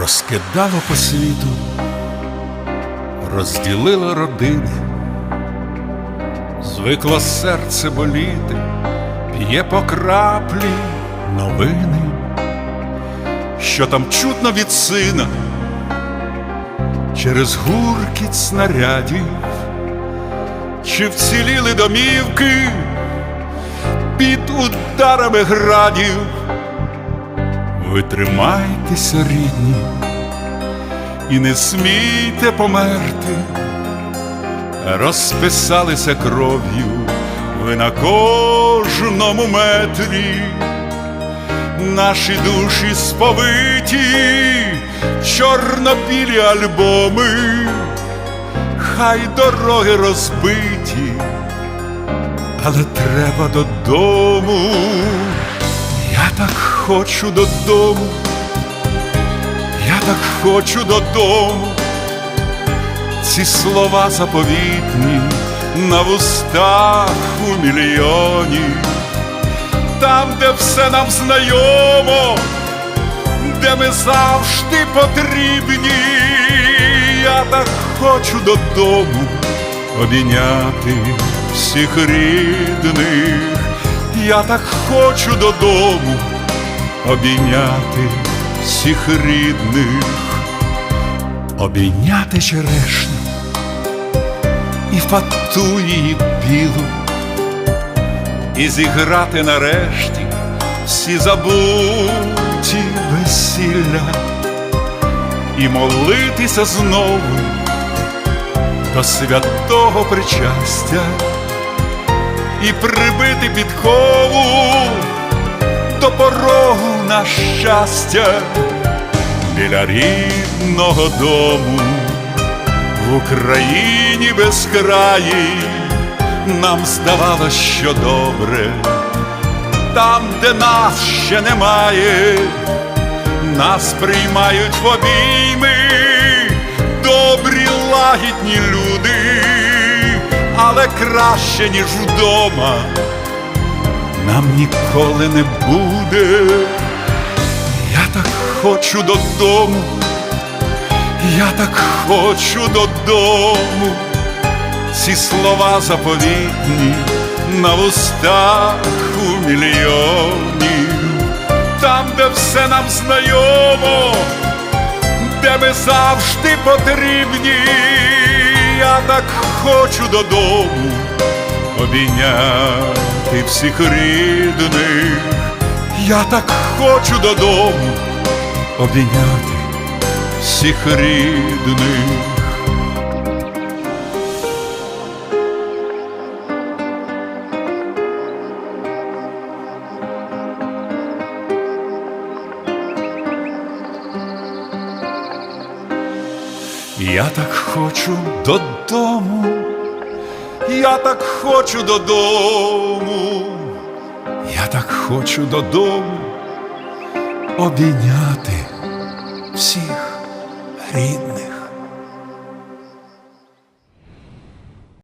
розкидало по світу, розділило родини, звикло серце боліти, п'є по краплі новини, що там чутно від сина через гуркіт снарядів, чи вціліли домівки під ударами градів. Ви тримайтеся, рідні, і не смійте померти, розписалися кров'ю ви на кожному метрі, наші душі сповиті, чорнобілі альбоми, хай дороги розбиті, але треба додому. Так хочу додому, я так хочу додому, ці слова заповітні на вустах у мільйонів, там, де все нам знайомо, де ми завжди потрібні, я так хочу додому обійняти всіх рідних. Я так хочу додому обійняти всіх рідних, обійняти черешню і фату її білу, і зіграти нарешті всі забуті весілля, і молитися знову до святого причастя і прибити підкову. До порогу на щастя біля рідного дому. В Україні безкраїй нам здавалось, що добре, там, де нас ще немає, нас приймають в обійми добрі лагідні люди але краще, ніж вдома, нам ніколи не буде. Я так хочу додому, я так хочу додому, ці слова заповітні на вустах у мільйонів, там, де все нам знайомо, де ми завжди потрібні я так хочу додому обійняти всіх рідних, я так хочу додому обійняти всіх рідних. Я так хочу додому, я так хочу додому, я так хочу додому обійняти всіх рідних.